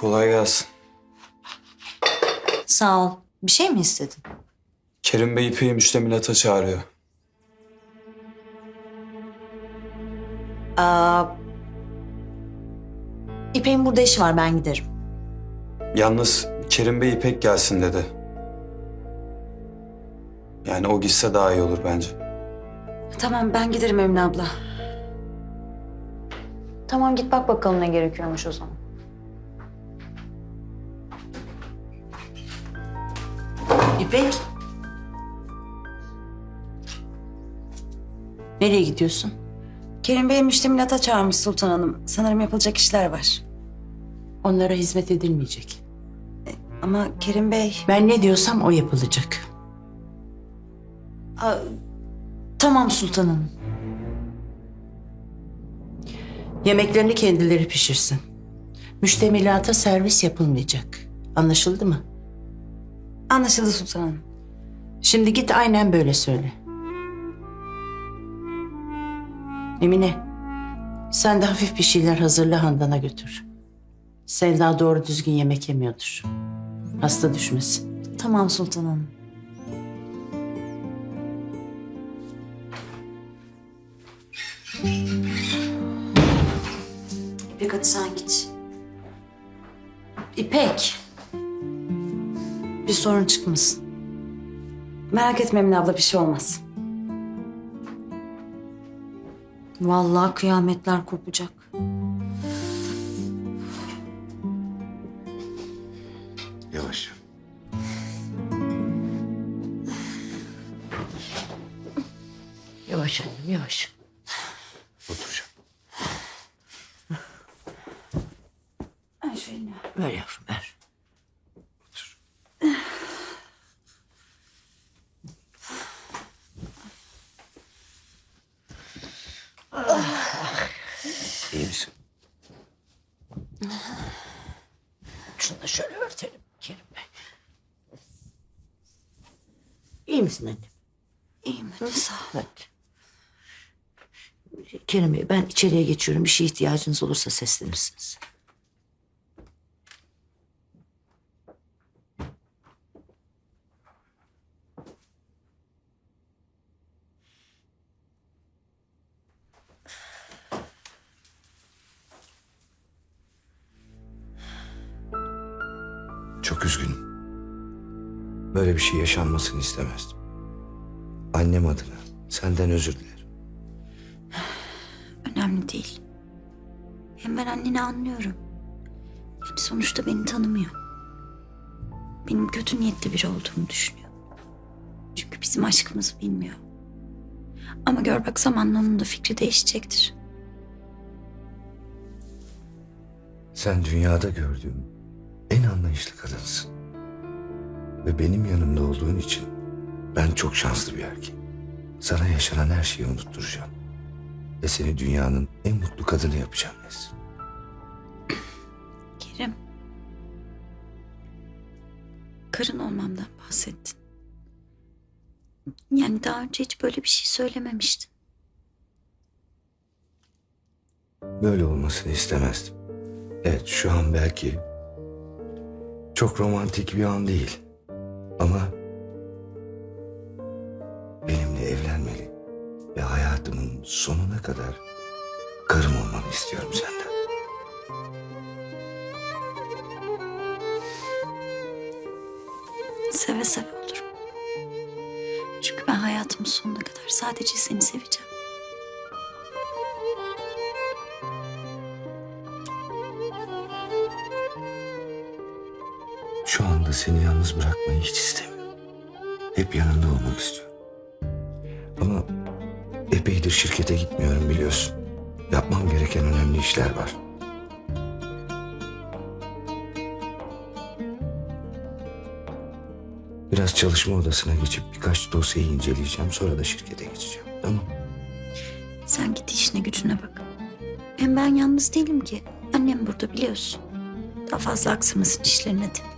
Kolay gelsin. Sağ ol. Bir şey mi istedin? Kerim Bey İpek'i müştemilata çağırıyor. Aa, İpek'in burada işi var ben giderim. Yalnız Kerim Bey İpek gelsin dedi. Yani o gitse daha iyi olur bence. Tamam ben giderim Emine abla. Tamam git bak bakalım ne gerekiyormuş o zaman. İpek. Nereye gidiyorsun? Kerim Bey müştemilata çağırmış Sultan Hanım. Sanırım yapılacak işler var. Onlara hizmet edilmeyecek. Ama Kerim Bey... Ben ne diyorsam o yapılacak. Aa, tamam Sultan Hanım. Yemeklerini kendileri pişirsin. Müştemilata servis yapılmayacak. Anlaşıldı mı? Anlaşıldı Sultan Hanım. Şimdi git aynen böyle söyle. Emine, sen de hafif bir şeyler hazırla Handan'a götür. Selda doğru düzgün yemek yemiyordur. Hasta düşmesin. Tamam Sultan Hanım. İpek hadi sen git. İpek. Bir sorun çıkmasın. Merak etme Emine abla bir şey olmaz. Vallahi kıyametler kopacak. Yavaş. Yavaş annem, yavaş. Oturacağım. Ver yavrum, ver. İyi misin? Şunu da şöyle örtelim Kerim Bey. İyi misin annem? İyiyim hadi sağ ol. Hadi. Kerim Bey ben içeriye geçiyorum. Bir şeye ihtiyacınız olursa seslenirsiniz. Çok üzgünüm. Böyle bir şey yaşanmasını istemezdim. Annem adına senden özür dilerim. Önemli değil. Hem ben anneni anlıyorum. Yani sonuçta beni tanımıyor. Benim kötü niyetli biri olduğumu düşünüyor. Çünkü bizim aşkımızı bilmiyor. Ama gör bak zamanla onun da fikri değişecektir. Sen dünyada gördüğüm en anlayışlı kadınsın. Ve benim yanımda olduğun için ben çok şanslı bir erkeğim. Sana yaşanan her şeyi unutturacağım. Ve seni dünyanın en mutlu kadını yapacağım Nesrin. Kerim. Karın olmamdan bahsettin. Yani daha önce hiç böyle bir şey söylememiştin. Böyle olmasını istemezdim. Evet şu an belki çok romantik bir an değil. Ama benimle evlenmeli ve hayatımın sonuna kadar karım olmanı istiyorum senden. Seve seve olurum. Çünkü ben hayatımın sonuna kadar sadece seni seveceğim. Anda seni yalnız bırakmayı hiç istemiyorum. Hep yanında olmak istiyorum. Ama epeydir şirkete gitmiyorum biliyorsun. Yapmam gereken önemli işler var. Biraz çalışma odasına geçip birkaç dosyayı inceleyeceğim. Sonra da şirkete geçeceğim. Tamam Sen git işine gücüne bak. Hem ben yalnız değilim ki. Annem burada biliyorsun. Daha fazla aksamasın işlerin hadi.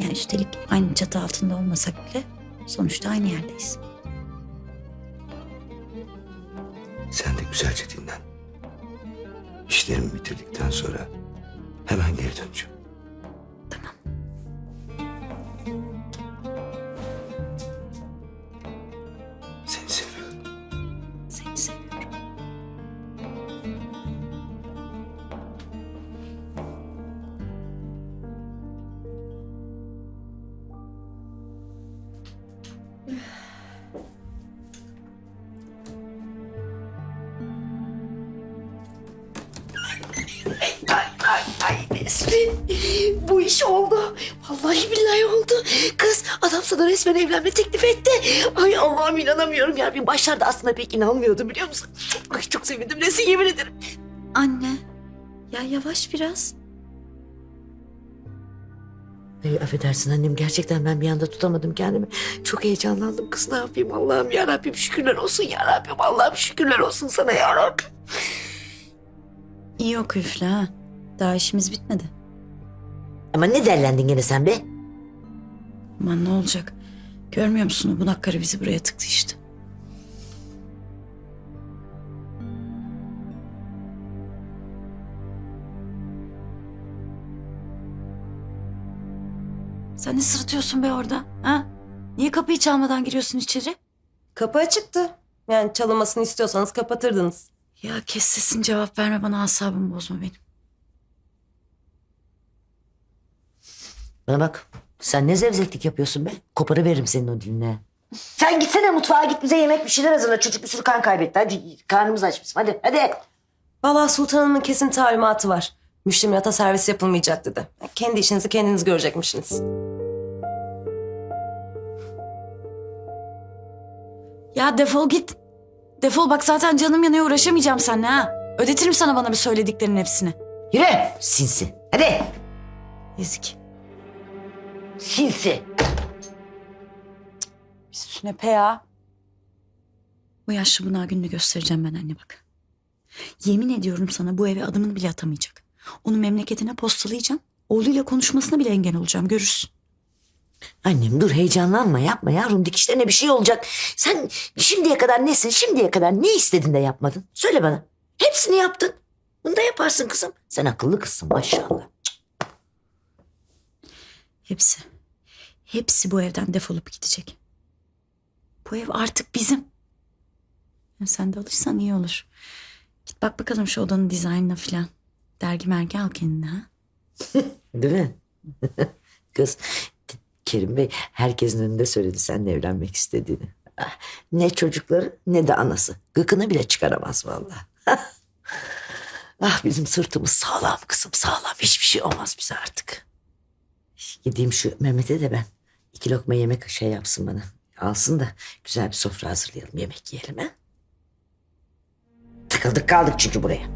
Yani üstelik aynı çatı altında olmasak bile sonuçta aynı yerdeyiz. Sen de güzelce dinlen. İşlerimi bitirdikten sonra Hemen geri döneceğim. Nesrin bu iş oldu. Vallahi billahi oldu. Kız adam sana resmen evlenme teklif etti. Ay Allah'ım inanamıyorum ya. Bir başlarda aslında pek inanmıyordum biliyor musun? Ay çok sevindim Nesrin yemin ederim. Anne. Ya yavaş biraz. Ay, affedersin annem gerçekten ben bir anda tutamadım kendimi. Çok heyecanlandım kız ne yapayım Allah'ım ya Rabbim şükürler olsun ya Rabbim Allah'ım şükürler olsun sana ya Rabbim. İyi oku üfle ha. Daha işimiz bitmedi. Ama ne derlendin gene sen be? Aman ne olacak? Görmüyor musun o bunak karı bizi buraya tıktı işte. Sen ne sırıtıyorsun be orada? Ha? Niye kapıyı çalmadan giriyorsun içeri? Kapı açıktı. Yani çalınmasını istiyorsanız kapatırdınız. Ya kes sesini cevap verme bana asabımı bozma benim. Bana bak sen ne zevzeklik yapıyorsun be? Koparı veririm senin o diline. Sen gitsene mutfağa git bize yemek bir şeyler hazırla. Çocuk bir sürü kan kaybetti. Hadi karnımız aç bizim. Hadi hadi. Vallahi Sultan Hanım'ın kesin talimatı var. Müştemilata servis yapılmayacak dedi. Kendi işinizi kendiniz görecekmişsiniz. Ya defol git. Defol bak zaten canım yanıyor uğraşamayacağım seninle ha. Ödetirim sana bana bir söylediklerinin hepsini. Yürü sinsi. Hadi. Ezik. Sinsi. Sünepe ya. Bu yaşlı bunağı gününü göstereceğim ben anne bak. Yemin ediyorum sana bu eve adımını bile atamayacak. Onu memleketine postalayacağım. Oğluyla konuşmasına bile engel olacağım görürsün. Annem dur heyecanlanma yapma yavrum dikişlerine bir şey olacak. Sen şimdiye kadar nesin şimdiye kadar ne istedin de yapmadın? Söyle bana. Hepsini yaptın. Bunu da yaparsın kızım. Sen akıllı kızsın maşallah. Hepsi. Hepsi bu evden defolup gidecek. Bu ev artık bizim. Sen de alışsan iyi olur. Git bak bakalım şu odanın dizaynına falan. Dergi mergi al kendine ha. Değil mi? Kız Kerim Bey herkesin önünde söyledi seninle evlenmek istediğini. Ah, Ne çocukları ne de anası. Gıkını bile çıkaramaz vallahi. ah bizim sırtımız sağlam kızım sağlam. Hiçbir şey olmaz bize artık. Gideyim şu Mehmet'e de ben iki lokma yemek şey yapsın bana. Alsın da güzel bir sofra hazırlayalım yemek yiyelim ha. Takıldık kaldık çünkü buraya.